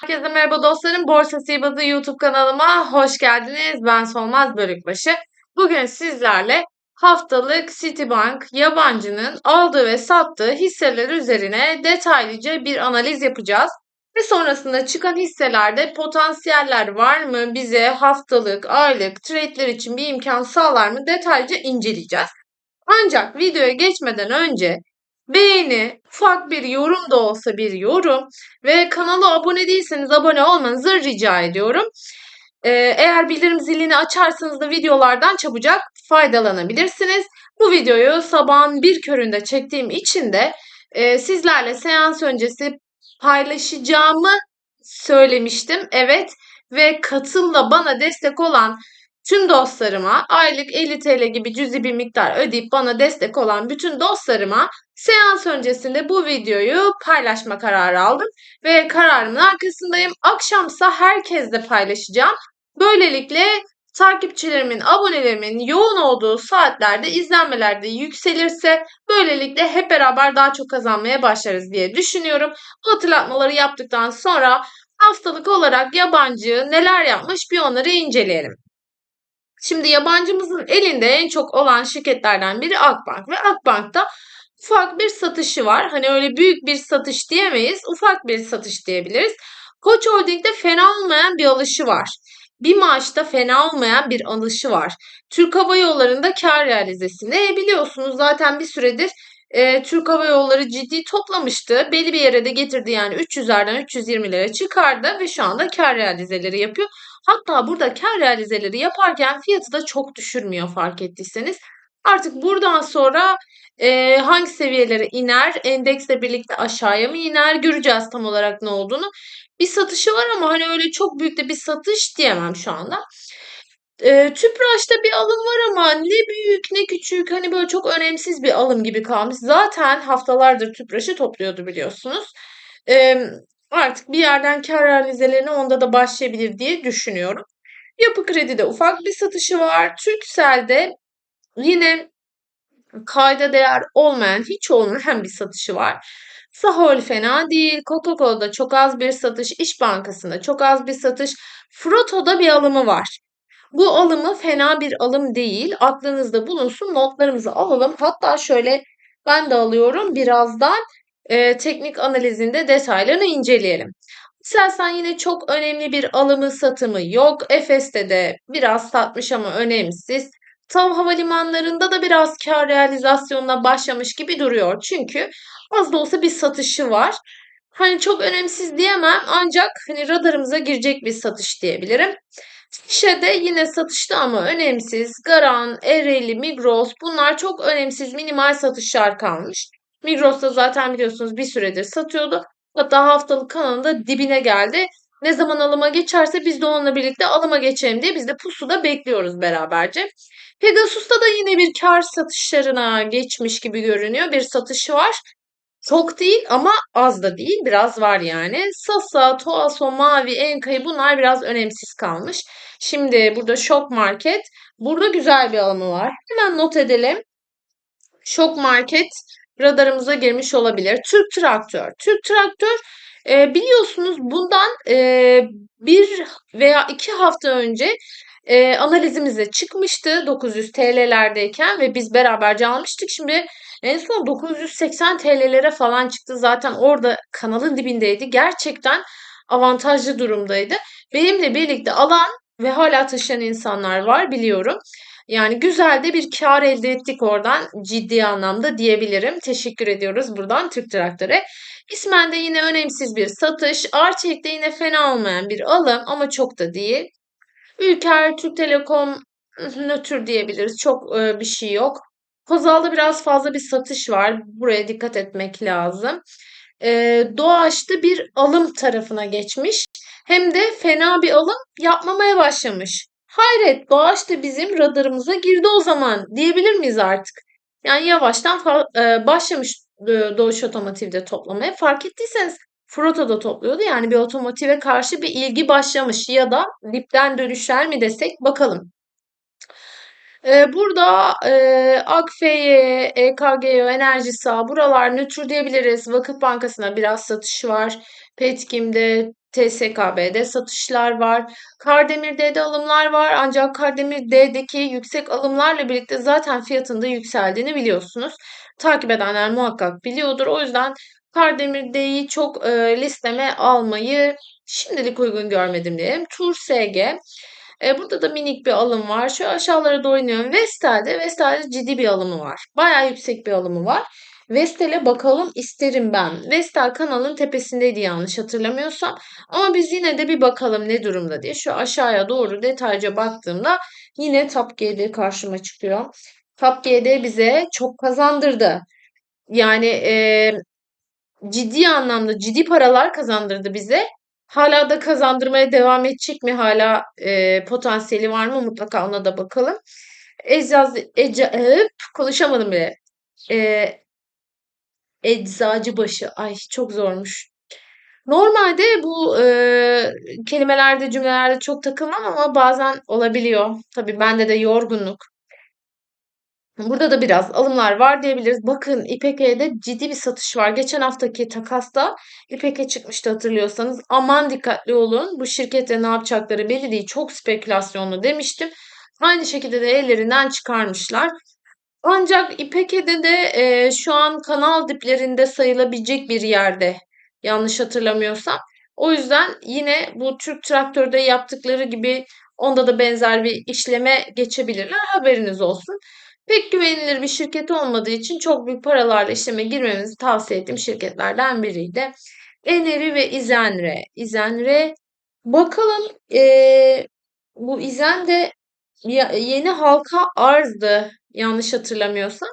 Herkese merhaba dostlarım. Borsa Sihirbazı YouTube kanalıma hoş geldiniz. Ben Solmaz Bölükbaşı. Bugün sizlerle haftalık Citibank yabancının aldığı ve sattığı hisseler üzerine detaylıca bir analiz yapacağız. Ve sonrasında çıkan hisselerde potansiyeller var mı? Bize haftalık, aylık trade'ler için bir imkan sağlar mı? Detaylıca inceleyeceğiz. Ancak videoya geçmeden önce beğeni, ufak bir yorum da olsa bir yorum ve kanala abone değilseniz abone olmanızı rica ediyorum. Ee, eğer bildirim zilini açarsanız da videolardan çabucak faydalanabilirsiniz. Bu videoyu sabahın bir köründe çektiğim için de e, sizlerle seans öncesi paylaşacağımı söylemiştim. Evet ve katılla bana destek olan tüm dostlarıma aylık 50 TL gibi cüzi bir miktar ödeyip bana destek olan bütün dostlarıma seans öncesinde bu videoyu paylaşma kararı aldım ve kararımın arkasındayım. Akşamsa herkesle paylaşacağım. Böylelikle takipçilerimin, abonelerimin yoğun olduğu saatlerde izlenmelerde yükselirse böylelikle hep beraber daha çok kazanmaya başlarız diye düşünüyorum. Bu hatırlatmaları yaptıktan sonra haftalık olarak yabancı neler yapmış bir onları inceleyelim. Şimdi yabancımızın elinde en çok olan şirketlerden biri Akbank ve Akbank'ta ufak bir satışı var. Hani öyle büyük bir satış diyemeyiz. Ufak bir satış diyebiliriz. Koç Holding'de fena olmayan bir alışı var. Bir maaşta fena olmayan bir alışı var. Türk Hava Yolları'nda kar realizesinde biliyorsunuz zaten bir süredir e, Türk Hava Yolları ciddi toplamıştı. Belli bir yere de getirdi yani 300'lerden 320'lere çıkardı ve şu anda kar realizeleri yapıyor. Hatta burada kar realizeleri yaparken fiyatı da çok düşürmüyor fark ettiyseniz. Artık buradan sonra e, hangi seviyelere iner, endeksle birlikte aşağıya mı iner göreceğiz tam olarak ne olduğunu. Bir satışı var ama hani öyle çok büyük de bir satış diyemem şu anda. E, Tüpraş'ta bir alım var ama ne büyük ne küçük hani böyle çok önemsiz bir alım gibi kalmış. Zaten haftalardır Tüpraş'ı topluyordu biliyorsunuz. E, artık bir yerden kar realizelerine onda da başlayabilir diye düşünüyorum. Yapı Kredi'de ufak bir satışı var. Türkcell'de yine kayda değer olmayan, hiç olmayan bir satışı var. Sahol fena değil. Coca-Cola'da çok az bir satış. İş Bankası'nda çok az bir satış. Froto'da bir alımı var. Bu alımı fena bir alım değil. Aklınızda bulunsun. Notlarımızı alalım. Hatta şöyle ben de alıyorum. Birazdan e, teknik analizinde detaylarını inceleyelim. Selsan yine çok önemli bir alımı satımı yok. Efes'te de biraz satmış ama önemsiz. TAV havalimanlarında da biraz kar realizasyonuna başlamış gibi duruyor. Çünkü az da olsa bir satışı var. Hani çok önemsiz diyemem ancak hani radarımıza girecek bir satış diyebilirim. Fişe'de yine satışta ama önemsiz. Garan, Ereğli, Migros bunlar çok önemsiz minimal satışlar kalmış. Migros'ta zaten biliyorsunuz bir süredir satıyordu. Hatta haftalık kanalında dibine geldi. Ne zaman alıma geçerse biz de onunla birlikte alıma geçelim diye biz de pusuda bekliyoruz beraberce. Pegasus'ta da yine bir kar satışlarına geçmiş gibi görünüyor. Bir satışı var. Çok değil ama az da değil. Biraz var yani. Sasa, Toaso, Mavi, Enka'yı bunlar biraz önemsiz kalmış. Şimdi burada Şok Market. Burada güzel bir alımı var. Hemen not edelim. Şok Market radarımıza girmiş olabilir. Türk Traktör. Türk Traktör e, biliyorsunuz bundan e, bir veya iki hafta önce e, analizimize çıkmıştı 900 TL'lerdeyken ve biz beraberce almıştık. Şimdi en son 980 TL'lere falan çıktı. Zaten orada kanalın dibindeydi. Gerçekten avantajlı durumdaydı. Benimle birlikte alan ve hala taşıyan insanlar var biliyorum. Yani güzel de bir kar elde ettik oradan ciddi anlamda diyebilirim. Teşekkür ediyoruz buradan Türk Traktör'e. İsmen'de yine önemsiz bir satış. Arçelik'te yine fena olmayan bir alım ama çok da değil. Ülker, Türk Telekom nötr diyebiliriz. Çok e, bir şey yok. Kozal'da biraz fazla bir satış var. Buraya dikkat etmek lazım. E, Doğaç'ta bir alım tarafına geçmiş. Hem de fena bir alım yapmamaya başlamış. Hayret Doğaç da bizim radarımıza girdi o zaman diyebilir miyiz artık? Yani yavaştan e, başlamış e, Doğuş Otomotiv'de toplamaya. Fark ettiyseniz Froto da topluyordu. Yani bir otomotive karşı bir ilgi başlamış ya da dipten dönüşler mi desek bakalım. Ee, burada e, Akfe'ye, EKG'ye, Enerji Sağ buralar nötr diyebiliriz. Vakıf Bankası'na biraz satış var. Petkim'de, TSKB'de satışlar var. Kardemir D'de alımlar var. Ancak Kardemir D'deki yüksek alımlarla birlikte zaten fiyatında yükseldiğini biliyorsunuz. Takip edenler muhakkak biliyordur. O yüzden Kardemir D'yi çok e, listeme almayı şimdilik uygun görmedim diyelim. Tur SG. E, burada da minik bir alım var. Şu aşağılara doğru iniyorum. Vestel'de, Vestel'de ciddi bir alımı var. Bayağı yüksek bir alımı var. Vestel'e bakalım isterim ben. Vestel kanalın tepesindeydi yanlış hatırlamıyorsam. Ama biz yine de bir bakalım ne durumda diye. Şu aşağıya doğru detaylıca baktığımda yine Top GD karşıma çıkıyor. Top GD bize çok kazandırdı. Yani e, ciddi anlamda ciddi paralar kazandırdı bize. Hala da kazandırmaya devam edecek mi? Hala e, potansiyeli var mı? Mutlaka ona da bakalım. Ecaz, ece, e, konuşamadım bile. E, Eczacıbaşı. Ay çok zormuş. Normalde bu e, kelimelerde, cümlelerde çok takılmam ama bazen olabiliyor. Tabii bende de yorgunluk. Burada da biraz alımlar var diyebiliriz. Bakın İPK'de ciddi bir satış var. Geçen haftaki takasta İPK çıkmıştı hatırlıyorsanız. Aman dikkatli olun. Bu şirkette ne yapacakları belli değil. Çok spekülasyonlu demiştim. Aynı şekilde de ellerinden çıkarmışlar. Ancak İPK'de de e, şu an kanal diplerinde sayılabilecek bir yerde. Yanlış hatırlamıyorsam. O yüzden yine bu Türk Traktör'de yaptıkları gibi onda da benzer bir işleme geçebilirler. Haberiniz olsun. Pek güvenilir bir şirket olmadığı için çok büyük paralarla işleme girmemizi tavsiye ettiğim şirketlerden biriydi. Eneri ve İzenre. İzenre bakalım e, bu İzen de yeni halka arzdı yanlış hatırlamıyorsam.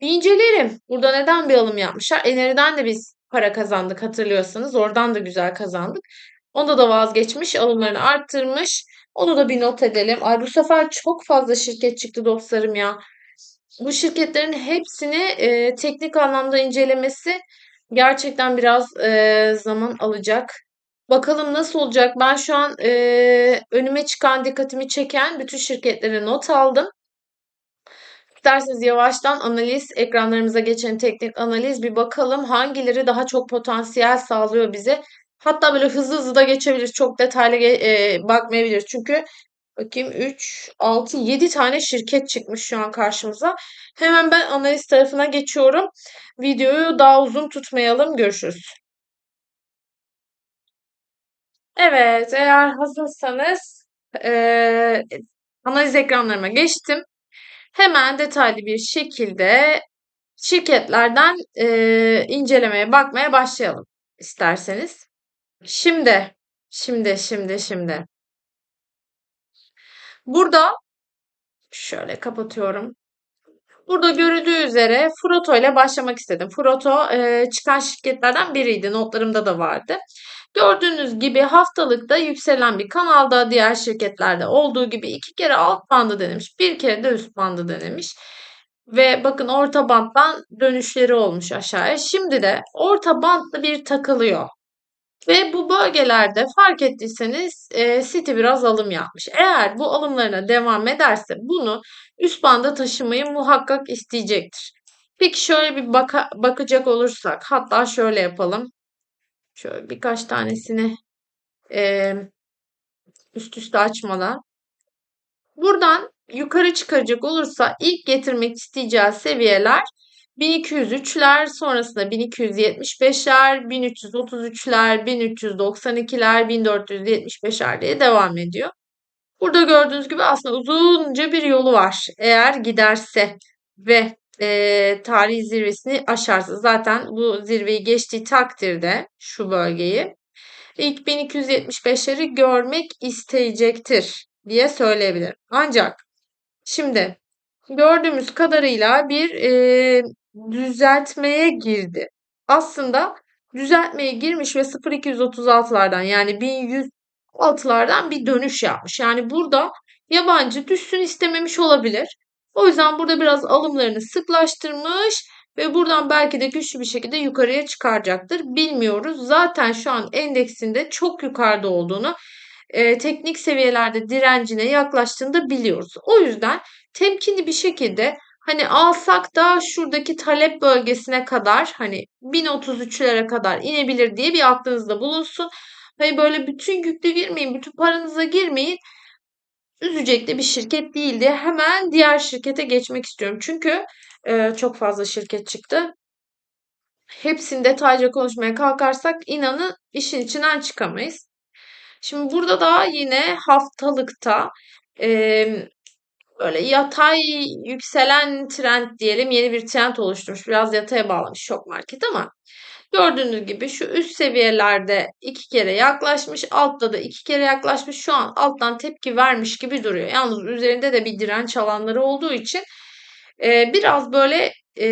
Bir inceleyelim. Burada neden bir alım yapmışlar? Eneriden de biz para kazandık hatırlıyorsanız. Oradan da güzel kazandık. Onda da vazgeçmiş, alımlarını arttırmış. Onu da bir not edelim. Ay bu sefer çok fazla şirket çıktı dostlarım ya. Bu şirketlerin hepsini e, teknik anlamda incelemesi gerçekten biraz e, zaman alacak. Bakalım nasıl olacak? Ben şu an e, önüme çıkan dikkatimi çeken bütün şirketlere not aldım. İsterseniz yavaştan analiz, ekranlarımıza geçen teknik analiz bir bakalım hangileri daha çok potansiyel sağlıyor bize. Hatta böyle hızlı hızlı da geçebilir. Çok detaylı e, bakmayabilir. Çünkü bakayım 3, 6, 7 tane şirket çıkmış şu an karşımıza. Hemen ben analiz tarafına geçiyorum. Videoyu daha uzun tutmayalım. Görüşürüz. Evet, eğer hazırsanız e, analiz ekranlarıma geçtim. Hemen detaylı bir şekilde şirketlerden e, incelemeye bakmaya başlayalım isterseniz. Şimdi, şimdi, şimdi, şimdi. Burada şöyle kapatıyorum. Burada görüldüğü üzere Froto ile başlamak istedim. Froto e, çıkan şirketlerden biriydi. Notlarımda da vardı. Gördüğünüz gibi haftalıkta yükselen bir kanalda diğer şirketlerde olduğu gibi iki kere alt bandı denemiş. Bir kere de üst bandı denemiş. Ve bakın orta banttan dönüşleri olmuş aşağıya. Şimdi de orta bantlı bir takılıyor. Ve bu bölgelerde fark ettiyseniz e, City biraz alım yapmış. Eğer bu alımlarına devam ederse bunu üst banda taşımayı muhakkak isteyecektir. Peki şöyle bir baka, bakacak olursak hatta şöyle yapalım. Şöyle birkaç tanesini e, üst üste açmadan. Buradan yukarı çıkacak olursa ilk getirmek isteyeceği seviyeler 1203'ler, sonrasında 1275'ler, 1333'ler, 1392'ler, 1475'ler diye devam ediyor. Burada gördüğünüz gibi aslında uzunca bir yolu var. Eğer giderse ve e, tarihi zirvesini aşarsa zaten bu zirveyi geçtiği takdirde şu bölgeyi ilk 1275'leri görmek isteyecektir diye söyleyebilirim. Ancak şimdi gördüğümüz kadarıyla bir e, düzeltmeye girdi. Aslında düzeltmeye girmiş ve 0236'lardan yani 1106'lardan bir dönüş yapmış. Yani burada yabancı düşsün istememiş olabilir. O yüzden burada biraz alımlarını sıklaştırmış ve buradan belki de güçlü bir şekilde yukarıya çıkaracaktır. Bilmiyoruz. Zaten şu an endeksinde çok yukarıda olduğunu e, teknik seviyelerde direncine yaklaştığını da biliyoruz. O yüzden temkinli bir şekilde hani alsak da şuradaki talep bölgesine kadar hani 1033'lere kadar inebilir diye bir aklınızda bulunsun. Hani böyle bütün yüklü girmeyin, bütün paranıza girmeyin. Üzecek de bir şirket değildi. Hemen diğer şirkete geçmek istiyorum. Çünkü e, çok fazla şirket çıktı. Hepsini detaylıca konuşmaya kalkarsak inanın işin içinden çıkamayız. Şimdi burada da yine haftalıkta e, böyle yatay yükselen trend diyelim yeni bir trend oluşturmuş. Biraz yataya bağlamış şok market ama gördüğünüz gibi şu üst seviyelerde iki kere yaklaşmış. Altta da iki kere yaklaşmış. Şu an alttan tepki vermiş gibi duruyor. Yalnız üzerinde de bir direnç alanları olduğu için e, biraz böyle e,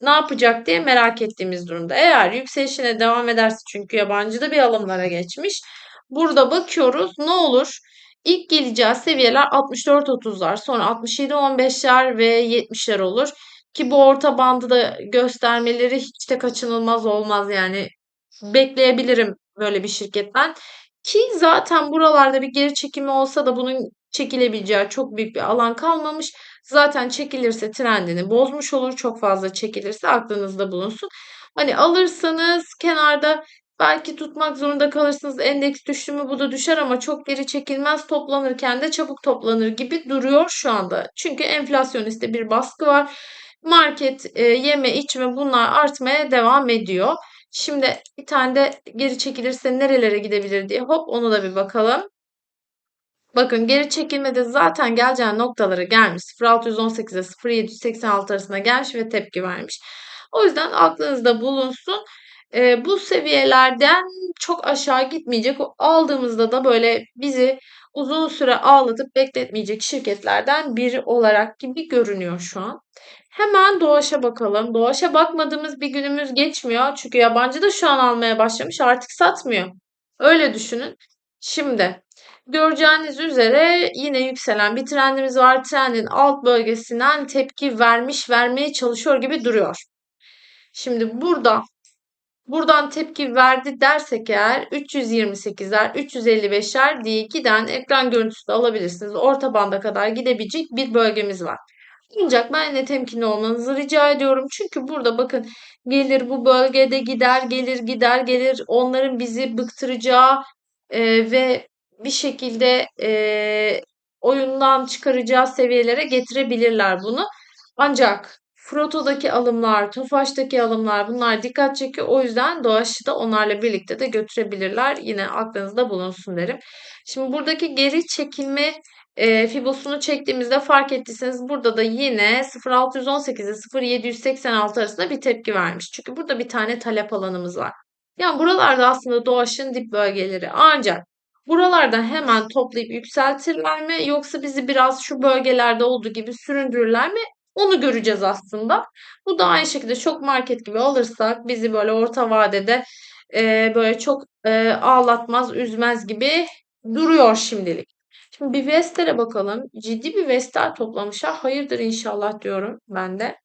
ne yapacak diye merak ettiğimiz durumda. Eğer yükselişine devam ederse çünkü yabancı da bir alımlara geçmiş. Burada bakıyoruz ne olur? İlk geleceği seviyeler 64-30'lar, sonra 67-15'ler ve 70'ler olur. Ki bu orta bandı da göstermeleri hiç de kaçınılmaz olmaz yani. Bekleyebilirim böyle bir şirketten. Ki zaten buralarda bir geri çekimi olsa da bunun çekilebileceği çok büyük bir alan kalmamış. Zaten çekilirse trendini bozmuş olur. Çok fazla çekilirse aklınızda bulunsun. Hani alırsanız kenarda belki tutmak zorunda kalırsınız. Endeks düştü mü bu da düşer ama çok geri çekilmez. Toplanırken de çabuk toplanır gibi duruyor şu anda. Çünkü enflasyoniste bir baskı var. Market e, yeme içme bunlar artmaya devam ediyor. Şimdi bir tane de geri çekilirse nerelere gidebilir diye hop onu da bir bakalım. Bakın geri çekilmede zaten geleceği noktalara gelmiş. 0618 ile 0786 arasında gelmiş ve tepki vermiş. O yüzden aklınızda bulunsun. E, bu seviyelerden çok aşağı gitmeyecek. O aldığımızda da böyle bizi uzun süre ağlatıp bekletmeyecek şirketlerden biri olarak gibi görünüyor şu an. Hemen Doğaç'a bakalım. Doğaç'a bakmadığımız bir günümüz geçmiyor. Çünkü yabancı da şu an almaya başlamış. Artık satmıyor. Öyle düşünün. Şimdi göreceğiniz üzere yine yükselen bir trendimiz var. Trendin alt bölgesinden tepki vermiş, vermeye çalışıyor gibi duruyor. Şimdi burada buradan tepki verdi dersek eğer 328'ler, 355'ler diye giden ekran görüntüsü de alabilirsiniz. Orta banda kadar gidebilecek bir bölgemiz var. Ancak ben de temkinli olmanızı rica ediyorum. Çünkü burada bakın gelir bu bölgede gider, gelir gider, gelir onların bizi bıktıracağı e, ve bir şekilde e, oyundan çıkaracağı seviyelere getirebilirler bunu. Ancak Froto'daki alımlar, Tofaş'taki alımlar bunlar dikkat çekiyor. O yüzden Doğaç'ı da onlarla birlikte de götürebilirler. Yine aklınızda bulunsun derim. Şimdi buradaki geri çekilme e, Fibosunu çektiğimizde fark ettiyseniz burada da yine 0618 ile 0786 arasında bir tepki vermiş. Çünkü burada bir tane talep alanımız var. Yani buralarda aslında doğaçın dip bölgeleri. Ancak buralardan hemen toplayıp yükseltirler mi yoksa bizi biraz şu bölgelerde olduğu gibi süründürürler mi? Onu göreceğiz aslında. Bu da aynı şekilde çok market gibi alırsak bizi böyle orta vadede e, böyle çok e, ağlatmaz, üzmez gibi duruyor şimdilik. Şimdi bir Vestel'e bakalım. Ciddi bir Vestel toplamışlar. Hayırdır inşallah diyorum ben de.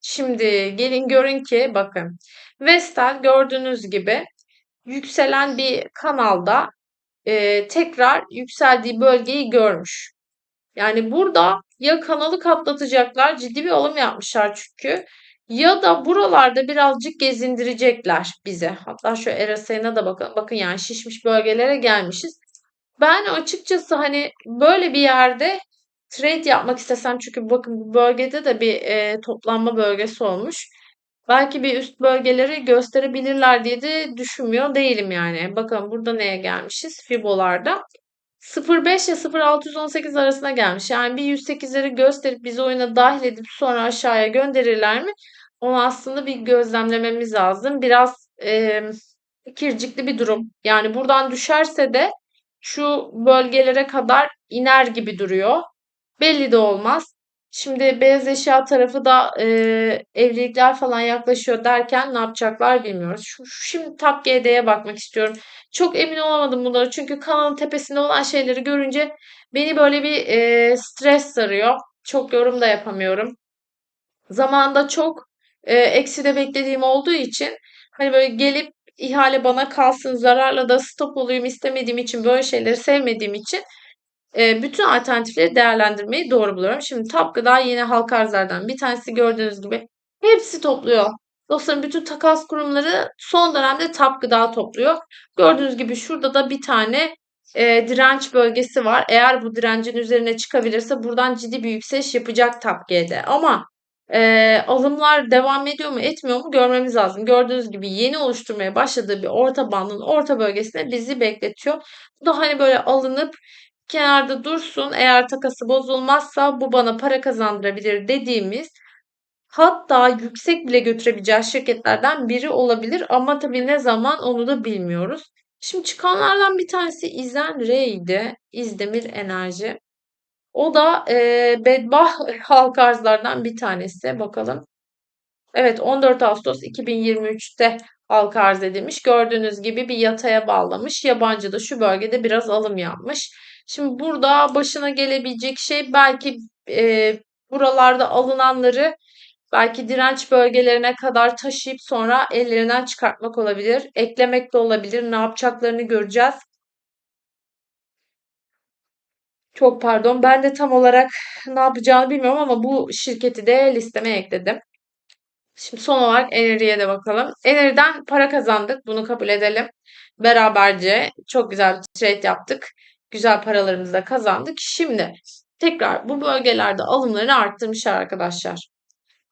Şimdi gelin görün ki bakın. Vestel gördüğünüz gibi yükselen bir kanalda e, tekrar yükseldiği bölgeyi görmüş. Yani burada ya kanalı katlatacaklar ciddi bir alım yapmışlar çünkü ya da buralarda birazcık gezindirecekler bize. Hatta şu RSI'na da bakın. Bakın yani şişmiş bölgelere gelmişiz. Ben açıkçası hani böyle bir yerde trade yapmak istesem çünkü bakın bu bölgede de bir e, toplanma bölgesi olmuş. Belki bir üst bölgeleri gösterebilirler diye de düşünmüyor değilim yani. Bakın burada neye gelmişiz? Fibolarda. 0.5 ile 0.618 arasına gelmiş. Yani bir 108'leri gösterip bizi oyuna dahil edip sonra aşağıya gönderirler mi? Onu aslında bir gözlemlememiz lazım. Biraz e, ikircikli bir durum. Yani buradan düşerse de şu bölgelere kadar iner gibi duruyor. Belli de olmaz. Şimdi beyaz eşya tarafı da e, evlilikler falan yaklaşıyor derken ne yapacaklar bilmiyoruz. Şu, şimdi Tap GD'ye bakmak istiyorum. Çok emin olamadım bunları çünkü kanalın tepesinde olan şeyleri görünce beni böyle bir e, stres sarıyor. Çok yorum da yapamıyorum. Zamanında çok e, eksi de beklediğim olduğu için hani böyle gelip ihale bana kalsın zararla da stop olayım istemediğim için böyle şeyleri sevmediğim için e, bütün alternatifleri değerlendirmeyi doğru buluyorum. Şimdi Gıda yine halka arzlardan bir tanesi gördüğünüz gibi hepsi topluyor. Dostlarım bütün takas kurumları son dönemde tap topluyor. Gördüğünüz gibi şurada da bir tane e, direnç bölgesi var. Eğer bu direncin üzerine çıkabilirse buradan ciddi bir yükseliş yapacak TAPG'de. Ama e, alımlar devam ediyor mu etmiyor mu görmemiz lazım. Gördüğünüz gibi yeni oluşturmaya başladığı bir orta bandın orta bölgesinde bizi bekletiyor. Bu da hani böyle alınıp kenarda dursun. Eğer takası bozulmazsa bu bana para kazandırabilir dediğimiz hatta yüksek bile götürebileceği şirketlerden biri olabilir ama tabii ne zaman onu da bilmiyoruz. Şimdi çıkanlardan bir tanesi İzen R'ydi. İzdemir Enerji. O da e, bedbah halka arzlardan bir tanesi. Bakalım. Evet 14 Ağustos 2023'te halka arz edilmiş. Gördüğünüz gibi bir yataya bağlamış. Yabancı da şu bölgede biraz alım yapmış. Şimdi burada başına gelebilecek şey belki e, buralarda alınanları belki direnç bölgelerine kadar taşıyıp sonra ellerinden çıkartmak olabilir. Eklemek de olabilir. Ne yapacaklarını göreceğiz. Çok pardon. Ben de tam olarak ne yapacağını bilmiyorum ama bu şirketi de listeme ekledim. Şimdi son olarak Enerji'ye de bakalım. Enerji'den para kazandık. Bunu kabul edelim. Beraberce çok güzel bir trade yaptık. Güzel paralarımızı da kazandık. Şimdi tekrar bu bölgelerde alımlarını arttırmışlar arkadaşlar.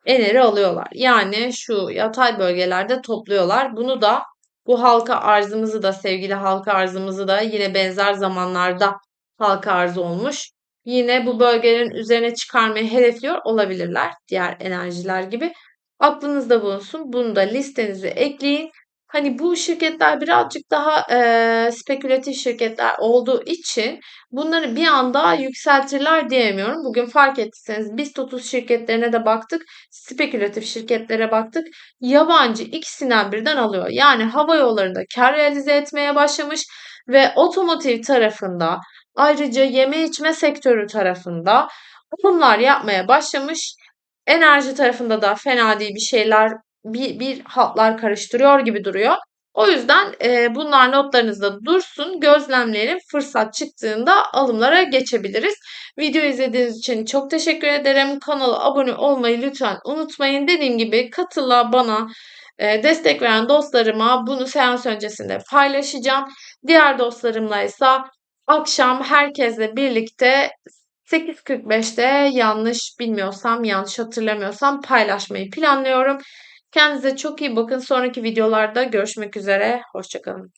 Eneri alıyorlar. Yani şu yatay bölgelerde topluyorlar. Bunu da bu halka arzımızı da sevgili halka arzımızı da yine benzer zamanlarda halka arz olmuş. Yine bu bölgelerin üzerine çıkarmayı hedefliyor olabilirler diğer enerjiler gibi. Aklınızda bulunsun. Bunu da listenize ekleyin. Hani bu şirketler birazcık daha e, spekülatif şirketler olduğu için bunları bir anda yükseltirler diyemiyorum. Bugün fark ettiyseniz BIST 30 şirketlerine de baktık. Spekülatif şirketlere baktık. Yabancı ikisinden birden alıyor. Yani hava yollarında kar realize etmeye başlamış ve otomotiv tarafında ayrıca yeme içme sektörü tarafında alımlar yapmaya başlamış. Enerji tarafında da fena değil bir şeyler bir, bir hatlar karıştırıyor gibi duruyor. O yüzden e, bunlar notlarınızda dursun. Gözlemleyelim. Fırsat çıktığında alımlara geçebiliriz. Video izlediğiniz için çok teşekkür ederim. Kanala abone olmayı lütfen unutmayın. Dediğim gibi katıla bana e, destek veren dostlarıma bunu seans öncesinde paylaşacağım. Diğer dostlarımla ise akşam herkesle birlikte 8.45'te yanlış bilmiyorsam, yanlış hatırlamıyorsam paylaşmayı planlıyorum. Kendinize çok iyi bakın. Sonraki videolarda görüşmek üzere. Hoşçakalın.